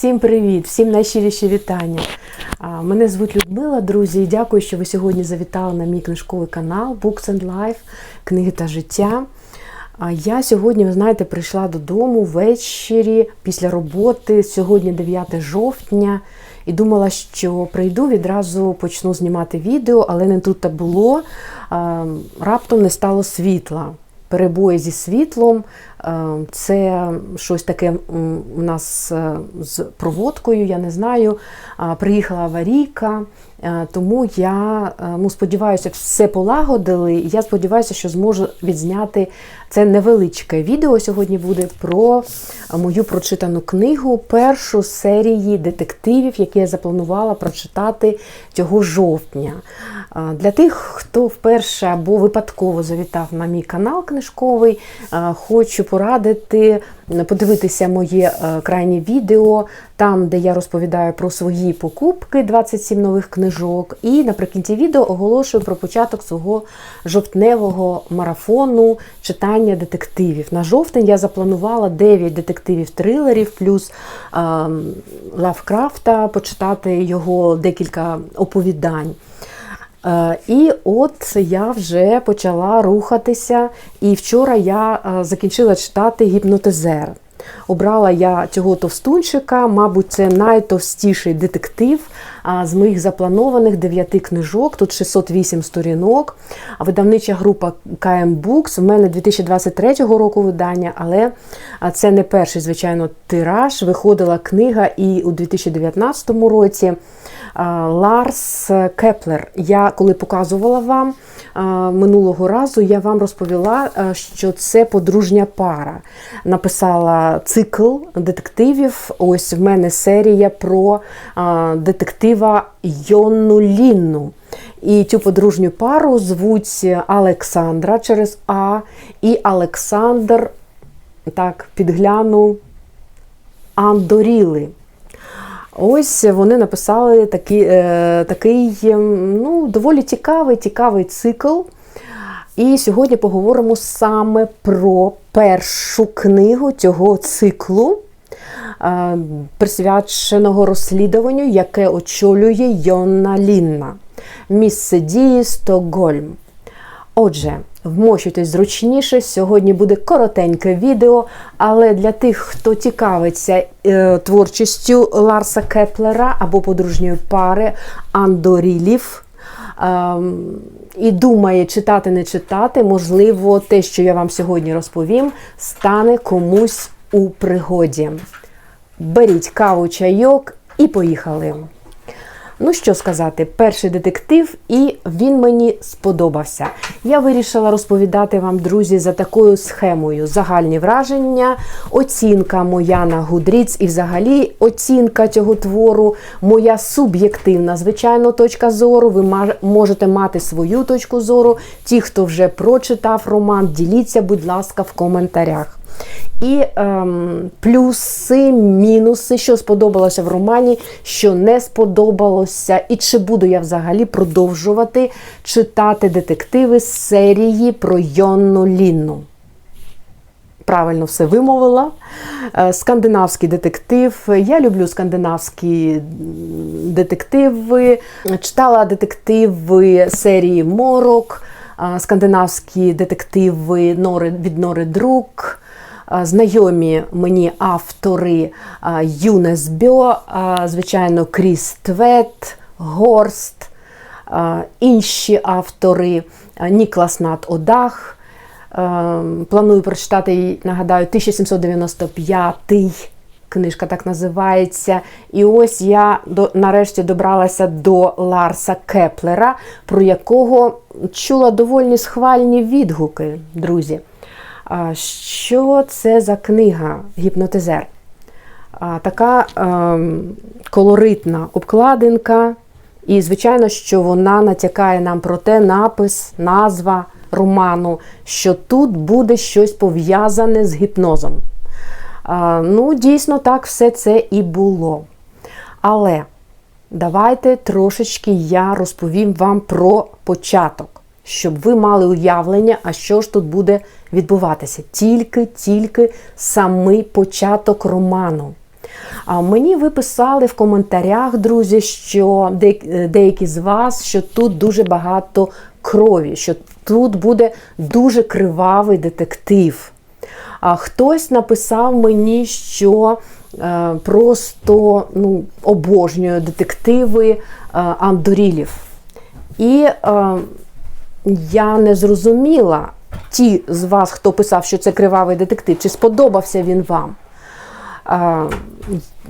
Всім привіт, всім найщиріші вітання. Мене звуть Людмила, друзі, і дякую, що ви сьогодні завітали на мій книжковий канал Books and Life, книги та життя. Я сьогодні, ви знаєте, прийшла додому ввечері після роботи. Сьогодні 9 жовтня, і думала, що прийду відразу почну знімати відео, але не тут та було. Раптом не стало світла. Перебої зі світлом, е, це щось таке у нас е, з проводкою, я не знаю. Приїхала аварійка, е, тому я ну, сподіваюся, все полагодили. Я сподіваюся, що зможу відзняти це невеличке відео. Сьогодні буде про мою прочитану книгу, першу серії детективів, які я запланувала прочитати цього жовтня. Для тих, хто вперше або випадково завітав на мій канал книжковий, хочу порадити подивитися моє е, крайнє відео, там, де я розповідаю про свої покупки, 27 нових книжок. І наприкінці відео оголошую про початок свого жовтневого марафону читання детективів. На жовтень я запланувала 9 детективів-трилерів, плюс е, Лавкрафта, почитати його декілька оповідань. Е, І от я вже почала рухатися, і вчора я е, закінчила читати гіпнотизер. Обрала я цього товстунчика, мабуть, це найтовстіший детектив а, з моїх запланованих дев'яти книжок. Тут 608 сторінок. Видавнича група KM Books. У мене 2023 року видання, але це не перший, звичайно, тираж. Виходила книга і у 2019 році. Ларс Кеплер. Я коли показувала вам минулого разу, я вам розповіла, що це подружня пара. Написала цикл детективів. Ось в мене серія про а, детектива Йонну Лінну. І цю подружню пару звуть Олександра через А і Олександр, так, підгляну, Андоріли. Ось вони написали такий, е, такий ну, доволі цікавий, цікавий цикл. І сьогодні поговоримо саме про першу книгу цього циклу, присвяченого розслідуванню, яке очолює Йонна Лінна. Місце дії Стокгольм. Отже, вмощуйтесь зручніше. Сьогодні буде коротеньке відео, але для тих, хто цікавиться е, творчістю Ларса Кеплера або подружньої пари Андорілів. ем, і думає, читати, не читати, можливо, те, що я вам сьогодні розповім, стане комусь у пригоді. Беріть каву, чайок і поїхали. Ну що сказати, перший детектив, і він мені сподобався. Я вирішила розповідати вам, друзі, за такою схемою: загальні враження, оцінка моя на Гудріц і взагалі оцінка цього твору, моя суб'єктивна, звичайно, точка зору. Ви можете мати свою точку зору. Ті, хто вже прочитав роман, діліться, будь ласка, в коментарях. І ем, плюси, мінуси, що сподобалося в романі, що не сподобалося, і чи буду я взагалі продовжувати читати детективи з серії про Йонну Лінну. Правильно все вимовила. Е, Скандинавський детектив. Я люблю скандинавські детективи. Читала детективи серії Морок, скандинавські детективи від Нори Друк. Знайомі мені автори Юнес Бьо, звичайно, Кріс Твет, Горст, інші автори Ніклас Нат Одах. Планую прочитати, нагадаю, 1795 книжка так називається. І ось я до, нарешті добралася до Ларса Кеплера, про якого чула доволі схвальні відгуки, друзі. Що це за книга Гіпнотизер? Така ем, колоритна обкладинка, і, звичайно, що вона натякає нам про те напис, назва роману, що тут буде щось пов'язане з гіпнозом. Ну, дійсно, так все це і було. Але давайте трошечки я розповім вам про початок, щоб ви мали уявлення, а що ж тут буде відбуватися. Тільки-тільки самий початок роману. А мені ви писали в коментарях, друзі, що деякі з вас, що тут дуже багато крові, що тут буде дуже кривавий детектив. А хтось написав мені, що е, просто ну, обожнює детективи е, Андорілів. І е, я не зрозуміла, ті з вас, хто писав, що це кривавий детектив, чи сподобався він вам.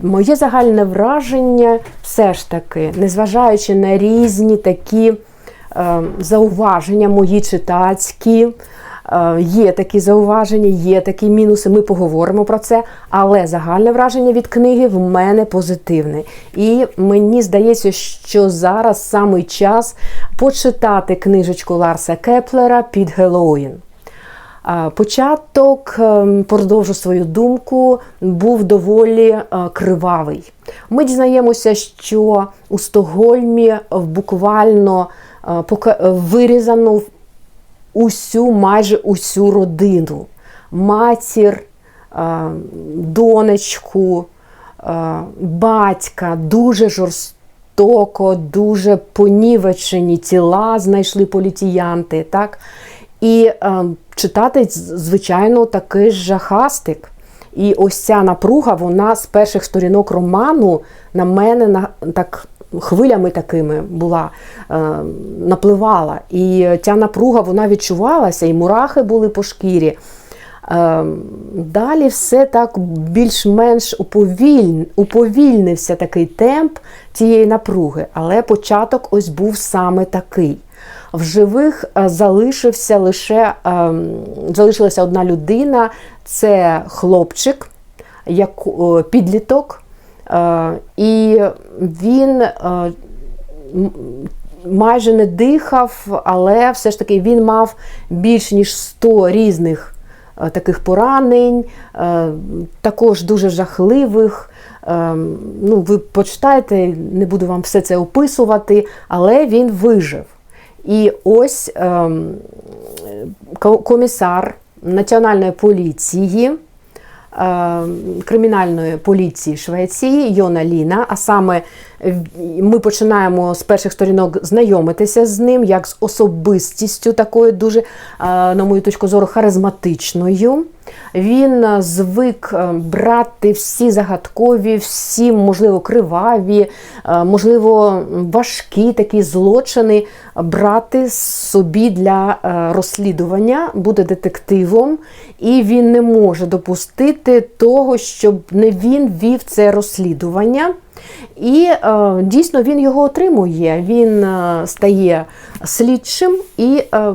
Моє загальне враження все ж таки, незважаючи на різні такі е, зауваження, мої читацькі, є такі зауваження, є такі мінуси, ми поговоримо про це. Але загальне враження від книги в мене позитивне. І мені здається, що зараз самий час почитати книжечку Ларса Кеплера під Гелоїн. А, Початок, ем, продовжу свою думку, був доволі е, кривавий. Ми дізнаємося, що у Стокгольмі буквально е, вирізано усю, майже усю родину. Матір, донечку, батька, дуже жорстоко, дуже понівечені тіла знайшли поліціянти. Так? І читати, звичайно, такий жахастик. І ось ця напруга, вона з перших сторінок роману на мене на, так хвилями такими була, е, напливала. І ця напруга вона відчувалася, і мурахи були по шкірі. Е, Далі все так більш-менш уповіль... уповільнився такий темп цієї напруги, але початок ось був саме такий. В живих е, залишився лише залишилася одна людина, це хлопчик, як підліток, і він е, майже не дихав, але все ж таки він мав більш ніж 100 різних е, таких поранень, е, також дуже жахливих. Е, Ну, ви почитайте, не буду вам все це описувати, але він вижив. І ось ем, комісар Національної поліції, кримінальної поліції Швеції Йона Ліна. А саме е, ми починаємо з перших сторінок знайомитися з ним, як з особистістю, такою дуже, е, на мою точку зору, харизматичною. Він е, звик е, брати всі загадкові, всі, можливо, криваві, е, можливо, важкі такі злочини, брати собі для е, розслідування, буде детективом, і він не може допустити того, щоб не він вів це розслідування. І е, дійсно він його отримує. Він е, стає слідчим і е,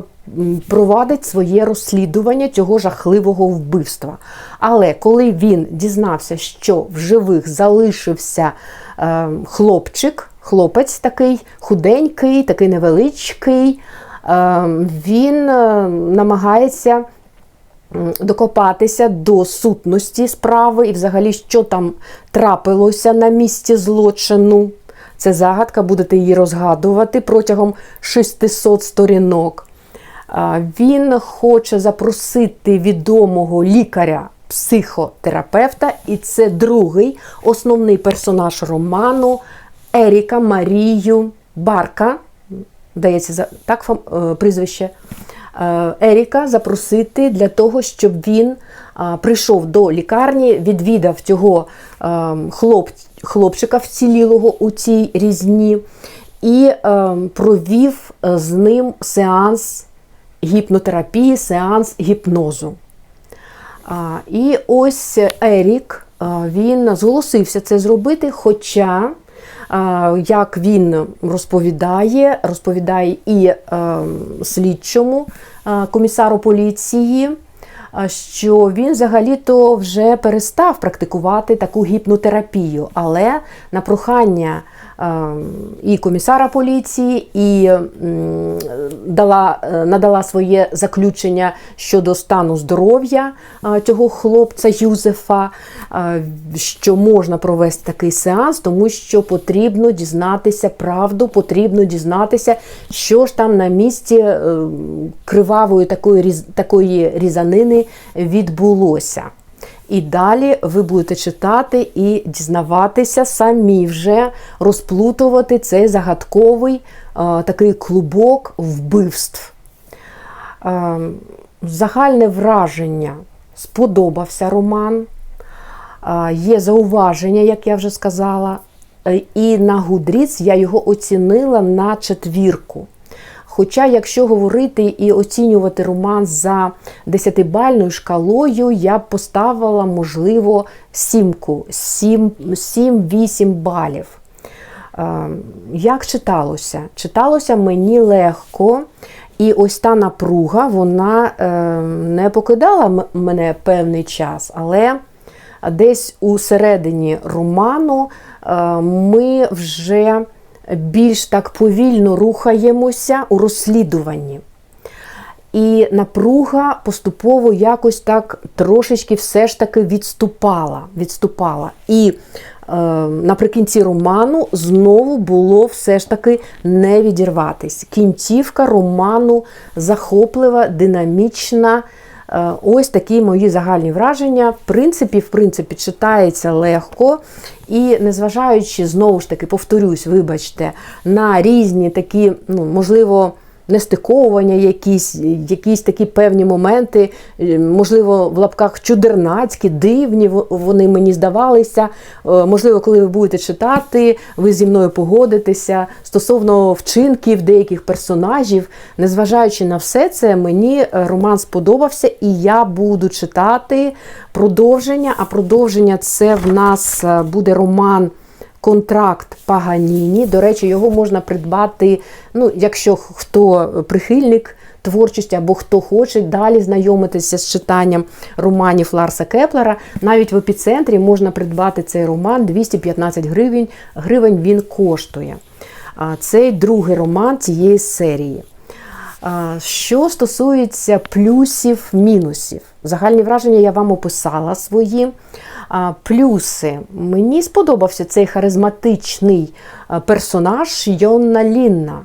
провадить своє розслідування цього жахливого вбивства. Але коли він дізнався, що в живих залишився е, хлопчик, хлопець такий худенький, такий невеличкий, е, він е, намагається докопатися до сутності справи і взагалі, що там трапилося на місці злочину. Це загадка, будете її розгадувати протягом 600 сторінок. Він хоче запросити відомого лікаря, психотерапевта, і це другий основний персонаж роману Еріка Марію Барка. Дається так е, прізвище. Е, Еріка запросити для того, щоб він прийшов до лікарні, відвідав цього е, хлоп, хлопчика вцілілого у цій різні і е, провів з ним сеанс гіпнотерапії, сеанс гіпнозу. І ось Ерік він зголосився це зробити, хоча, як він розповідає, розповідає і е, слідчому е, комісару поліції, що він взагалі-то вже перестав практикувати таку гіпнотерапію, але на прохання е, і комісара поліції, і дала, е, надала своє заключення щодо стану здоров'я е, цього хлопця Юзефа, е, що можна провести такий сеанс, тому що потрібно дізнатися правду, потрібно дізнатися, що ж там на місці е, кривавої такої, такої різанини відбулося. І далі ви будете читати і дізнаватися, самі вже розплутувати цей загадковий е, такий клубок вбивств. Е, загальне враження сподобався роман. Е, є зауваження, як я вже сказала. І на Гудріц я його оцінила на четвірку. Хоча, якщо говорити і оцінювати роман за 10-бальною шкалою, я б поставила, можливо, сімку, 7-8 балів. Е, Як читалося? Читалося мені легко, і ось та напруга вона е, не покидала мене певний час, але десь у середині роману е, ми вже більш так повільно рухаємося у розслідуванні. І напруга поступово якось так трошечки все ж таки відступала. відступала. І е, наприкінці роману знову було все ж таки не відірватись. Кінцівка роману захоплива, динамічна. Е, Ось такі мої загальні враження. В принципі, в принципі, читається легко. І незважаючи, знову ж таки, повторюсь, вибачте, на різні такі, ну, можливо, нестиковування, якісь, якісь такі певні моменти, е, можливо, в лапках чудернацькі, дивні вони мені здавалися. Е, Можливо, коли ви будете читати, ви зі мною погодитеся стосовно вчинків деяких персонажів. Незважаючи на все це, мені е, роман сподобався, і я буду читати продовження. А продовження це в нас буде роман. Контракт Паганіні. До речі, його можна придбати, ну, якщо хто прихильник творчості або хто хоче далі знайомитися з читанням романів Ларса Кеплера. Навіть в епіцентрі можна придбати цей роман 215 гривень. Гривень він коштує. Цей другий роман цієї серії. Що стосується плюсів, мінусів, загальні враження я вам описала свої. Плюси. Мені сподобався цей харизматичний персонаж Йонна Лінна.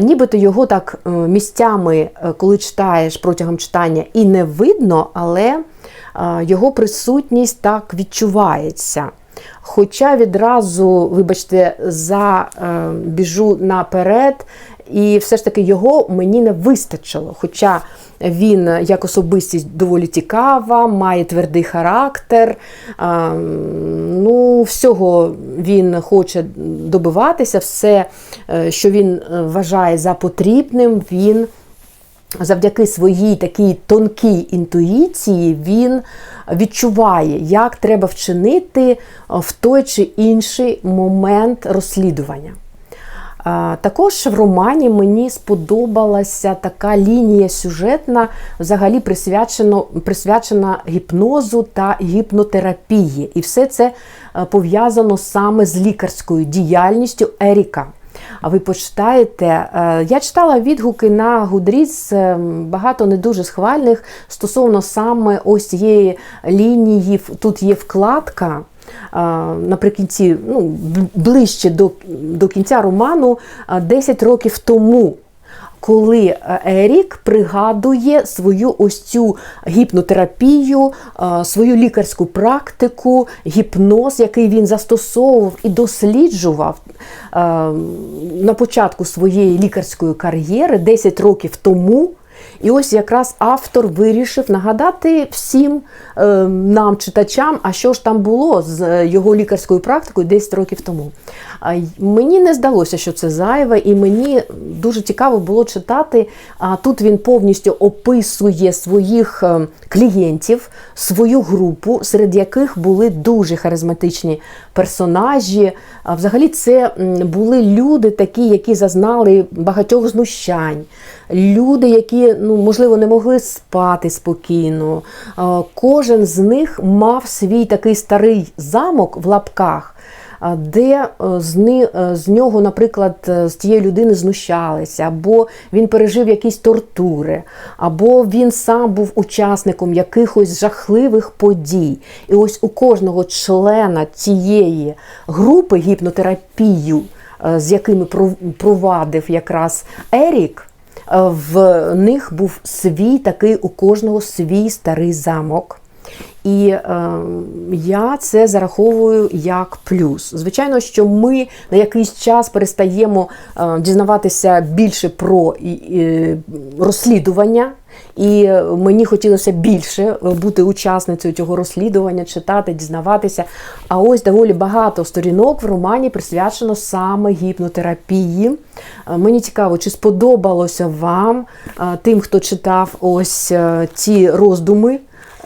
Нібито його так е, місцями, е, коли читаєш протягом читання, і не видно, але його присутність так відчувається. Хоча відразу, вибачте, за е, біжу наперед, і все ж таки його мені не вистачило. Хоча він як особистість доволі цікава, має твердий характер, е, ну, всього він хоче добиватися, все, е, що він е, вважає за потрібним, він завдяки своїй такій тонкій інтуїції він відчуває, як треба вчинити в той чи інший момент розслідування. Також в романі мені сподобалася така лінія сюжетна, взагалі присвячено, присвячена гіпнозу та гіпнотерапії. І все це е, пов'язано саме з лікарською діяльністю Еріка. А ви почитаєте, е, я читала відгуки на Гудріц, багато не дуже схвальних стосовно саме ось цієї лінії. Тут є вкладка. Наприкінці, ну, ближче до, до кінця роману, 10 років тому, коли е, Ерік пригадує свою ось цю гіпнотерапію, свою лікарську практику, гіпноз, який він застосовував і досліджував на початку своєї лікарської кар'єри 10 років тому. І ось якраз автор вирішив нагадати всім е, нам, читачам, а що ж там було з е, його лікарською практикою 10 років тому. Мені не здалося, що це зайве, і мені дуже цікаво було читати. А тут він повністю описує своїх е, клієнтів, свою групу, серед яких були дуже харизматичні персонажі. Взагалі, це були люди, такі, які зазнали багатьох знущань. Люди, які ну можливо не могли спати спокійно. Кожен з них мав свій такий старий замок в лапках. Де е, е, з нього, наприклад, е, з тієї людини знущалися, або він пережив якісь тортури, або він сам був учасником якихось жахливих подій. І ось у кожного члена цієї групи гіпнотерапію, з якими пров- провадив якраз Ерік, в них був свій такий у кожного свій старий замок. І е, я це зараховую як плюс. Звичайно, що ми на якийсь час перестаємо е, дізнаватися більше про і, розслідування. І мені хотілося більше бути учасницею цього розслідування, читати, дізнаватися. А ось доволі багато сторінок в романі присвячено саме гіпнотерапії. Е, Мені цікаво, чи сподобалося вам е, тим, хто читав ось е, ці роздуми.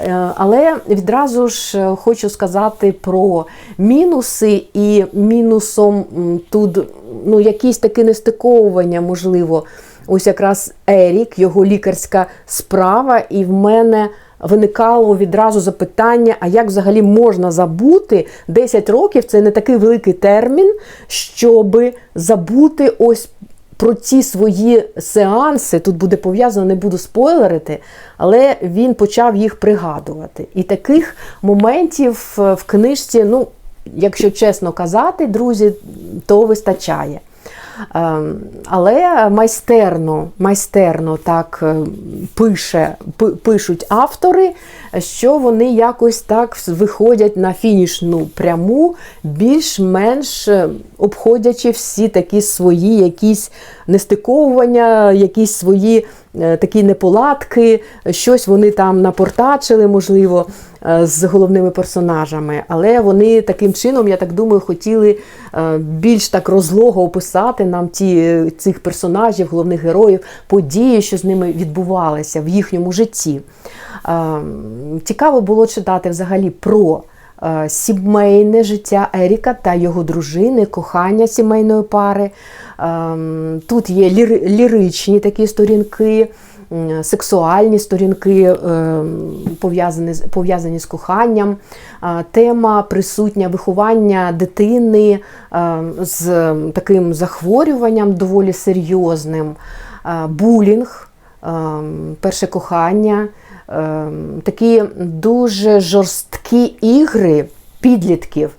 Е, Але відразу ж е, хочу сказати про мінуси, і мінусом тут ну, якісь такі нестиковування, можливо. Ось якраз Ерік, його лікарська справа, і в мене виникало відразу запитання: а як взагалі можна забути 10 років? Це не такий великий термін, щоб забути ось про ці свої сеанси. Тут буде пов'язано, не буду спойлерити, але він почав їх пригадувати. І таких моментів е, в книжці, ну, якщо чесно казати, друзі, то вистачає. Ем, Але майстерно, майстерно так е, пише, пишуть автори, що вони якось так виходять на фінішну пряму, більш-менш е, обходячи всі такі свої якісь нестиковування, якісь свої е, такі неполадки, щось вони там напортачили, можливо, е, з головними персонажами. Але вони таким чином, я так думаю, хотіли е, більш так розлого описати нам ті, цих персонажів, головних героїв, події, що з ними відбувалися в їхньому житті. Е, Цікаво було читати взагалі про сімейне життя Еріка та його дружини, кохання сімейної пари. Ем, Тут є ліричні такі сторінки, сексуальні сторінки, ем, пов'язані пов'язані з коханням. Тема присутня виховання дитини ем, з таким захворюванням доволі серйозним, булінг, ем, перше кохання, такі дуже жорсткі ігри підлітків,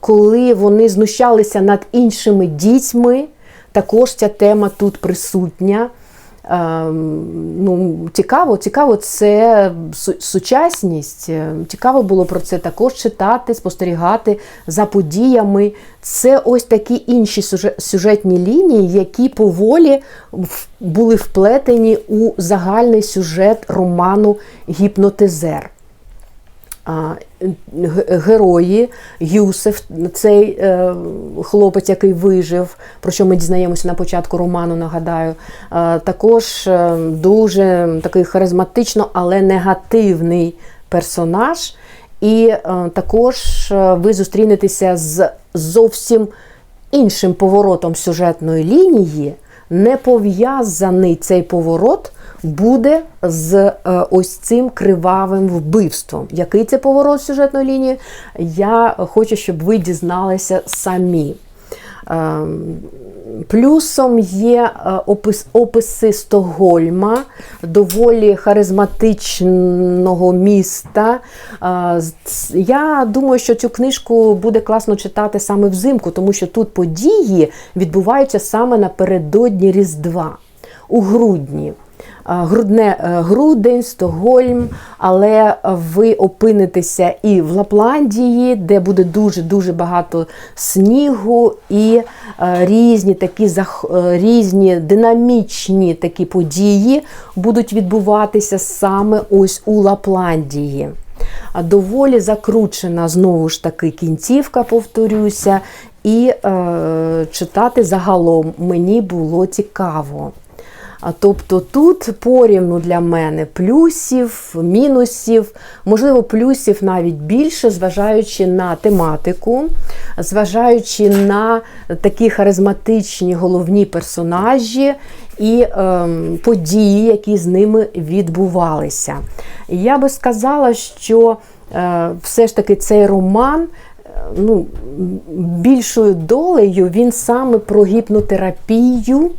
коли вони знущалися над іншими дітьми. Також ця тема тут присутня. Ем, Ну, цікаво, цікаво, це сучасність. Е, Цікаво було про це також читати, спостерігати за подіями. Це ось такі інші сюжетні лінії, які поволі були вплетені у загальний сюжет роману Гіпнотизер. Герої Юсеф, цей е, хлопець, який вижив, про що ми дізнаємося на початку роману, нагадаю, е, також е, дуже такий харизматично, але негативний персонаж. І також ви зустрінетеся з зовсім іншим поворотом сюжетної лінії, не пов'язаний цей поворот буде з е, ось цим кривавим вбивством. Який це поворот сюжетної лінії? Я хочу, щоб ви дізналися самі. Ем, Плюсом є е, опис, описи Стокгольма, доволі харизматичного міста. Е, Я думаю, що цю книжку буде класно читати саме взимку, тому що тут події відбуваються саме напередодні Різдва у грудні. Е, Грудне е, грудень, Стокгольм, але ви опинитеся і в Лапландії, де буде дуже дуже багато снігу і е, різні такі різні динамічні такі події будуть відбуватися саме ось у Лапландії. Доволі закручена знову ж таки кінцівка, повторюся, і е, читати загалом мені було цікаво. Тобто тут порівну для мене плюсів, мінусів, можливо, плюсів навіть більше, зважаючи на тематику, зважаючи на такі харизматичні головні персонажі і ем, події, які з ними відбувалися. Я би сказала, що е, все ж таки цей роман. е, Ну, більшою долею він саме про гіпнотерапію,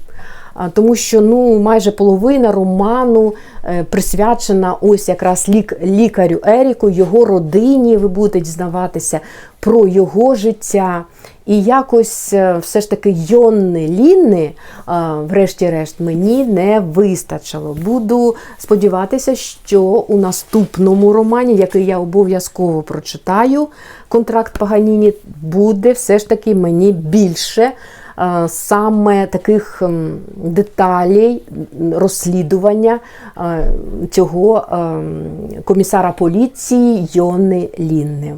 тому що ну, майже половина роману е, присвячена ось якраз лік, лікарю Еріку, його родині. Ви будете дізнаватися про його життя. І якось е, все ж таки Йонни Лінни, е, врешті-решт, мені не вистачило. Буду сподіватися, що у наступному романі, який я обов'язково прочитаю, контракт Паганіні, буде все ж таки мені більше. Е, Саме таких деталей розслідування е, цього ем, комісара поліції Йони Лінни.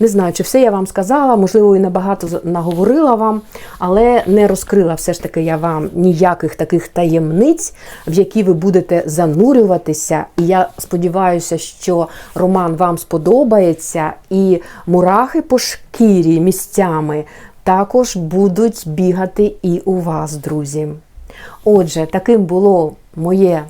Не знаю, чи все я вам сказала, можливо, і набагато наговорила вам, але не розкрила все ж таки я вам ніяких таких таємниць, в які ви будете занурюватися. І я сподіваюся, що роман вам сподобається, і мурахи по шкірі місцями також будуть бігати і у вас, друзі. Отже, таким було моє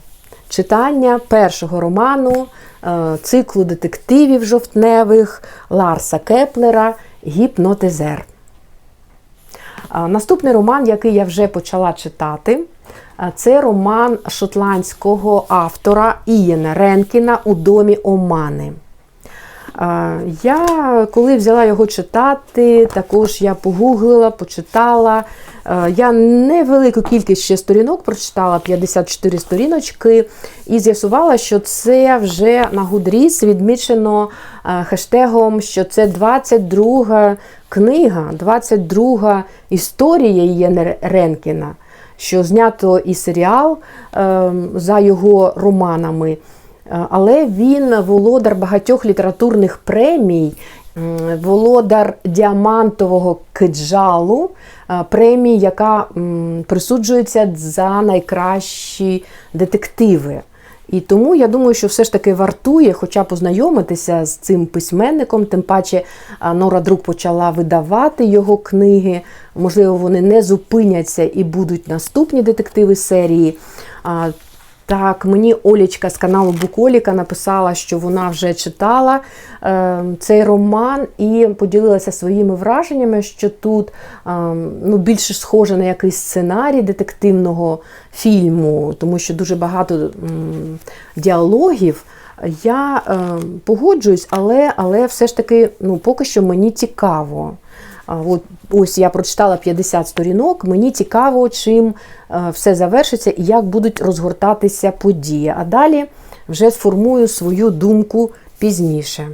читання першого роману е, циклу детективів жовтневих Ларса Кеплера Гіпнотизер. Наступний роман, який я вже почала читати, це роман шотландського автора Ієна Ренкіна у домі Омани. Я коли взяла його читати, також я погуглила, почитала. Я невелику кількість ще сторінок прочитала, 54 сторіночки, і з'ясувала, що це вже на Гудріс відмічено хештегом, що це 22 книга, 22 історія Єна Ренкіна, що знято і серіал е, за його романами. Е, Але він володар багатьох літературних премій, володар діамантового киджалу, е, премії, яка присуджується за найкращі детективи. І тому я думаю, що все ж таки вартує, хоча познайомитися з цим письменником, тим паче Нора Друк почала видавати його книги. Можливо, вони не зупиняться і будуть наступні детективи серії. Так, мені Олічка з каналу Буколіка написала, що вона вже читала е, цей роман і поділилася своїми враженнями, що тут е, ну, більше схоже на якийсь сценарій детективного фільму, тому що дуже багато м, діалогів. Я е, погоджуюсь, але, але все ж таки ну, поки що мені цікаво. От ось я прочитала 50 сторінок. Мені цікаво, чим е, все завершиться і як будуть розгортатися події. А далі вже сформую свою думку пізніше.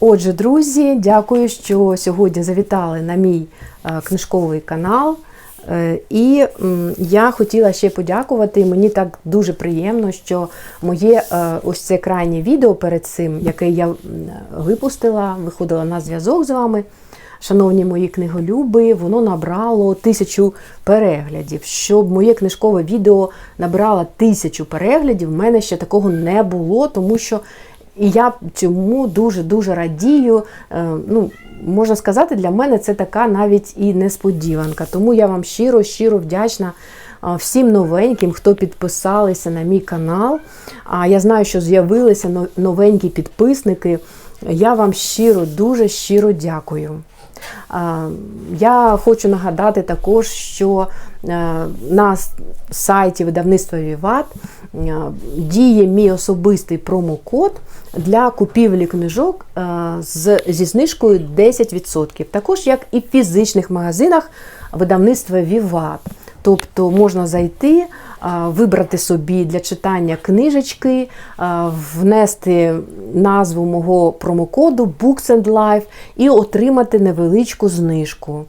Отже, друзі, дякую, що сьогодні завітали на мій е, книжковий канал. Е, І я хотіла ще подякувати. Мені так дуже приємно, що моє е, ось це крайнє відео перед цим, яке я випустила, виходила на зв'язок з вами. Шановні мої книголюби, воно набрало тисячу переглядів. Щоб моє книжкове відео набрало тисячу переглядів, в мене ще такого не було, тому що і я цьому дуже-дуже радію. Е, Ну, можна сказати, для мене це така навіть і несподіванка. Тому я вам щиро, щиро вдячна всім новеньким, хто підписалися на мій канал. А я знаю, що з'явилися новенькі підписники. Я вам щиро, дуже щиро дякую. Я хочу нагадати також, що е, на сайті видавництва Віват е, діє мій особистий промокод для купівлі книжок е, зі знижкою 10%. Також як і в фізичних магазинах видавництва Віват. Тобто можна зайти, вибрати собі для читання книжечки, внести назву мого промокоду Books and Life і отримати невеличку знижку.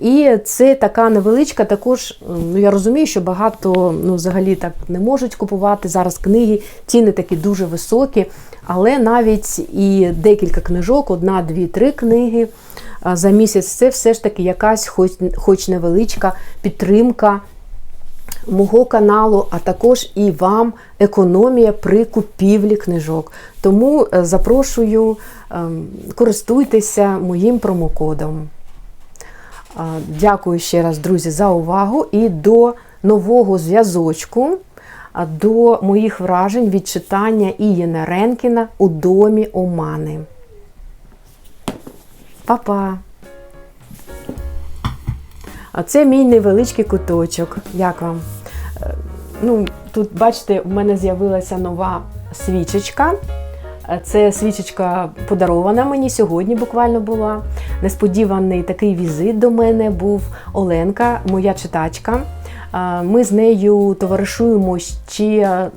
І це така невеличка, також ну я розумію, що багато ну, взагалі так не можуть купувати зараз книги, ціни такі дуже високі, але навіть і декілька книжок, одна, дві, три книги за місяць це все ж таки якась, хоч, хоч невеличка підтримка мого каналу, а також і вам економія при купівлі книжок. Тому е, запрошую, ем, користуйтеся моїм промокодом. Дякую ще раз, друзі, за увагу і до нового зв'язочку, до моїх вражень від читання Ієна Ренкіна у домі Омани. Па-па! А це мій невеличкий куточок. Як вам? Е, Ну, тут, бачите, в мене з'явилася нова свічечка. Е, Це свічечка подарована мені сьогодні. Буквально була несподіваний такий візит до мене був Оленка, моя читачка. Ми з нею товаришуємо ще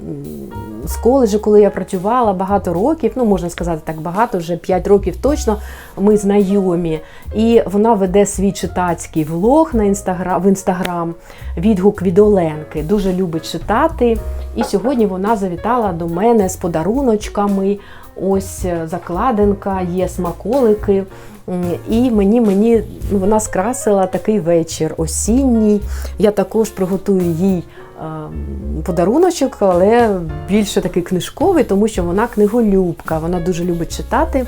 з коледжу, коли я працювала багато років. Ну можна сказати так багато, вже 5 років точно. Ми знайомі. І вона веде свій читацький влог на інстаграм в інстаграм. Відгук від Оленки. Дуже любить читати. І сьогодні вона завітала до мене з подаруночками. Ось е, закладинка, є смаколики. І мені, мені ну, вона скрасила такий вечір осінній. Я також приготую їй е, подаруночок, але більше такий книжковий, тому що вона книголюбка, вона дуже любить читати.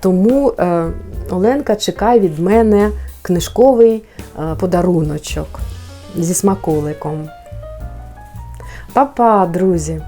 Тому е, Оленка чекає від мене книжковий подаруночок зі смаколиком. Па-па, друзі!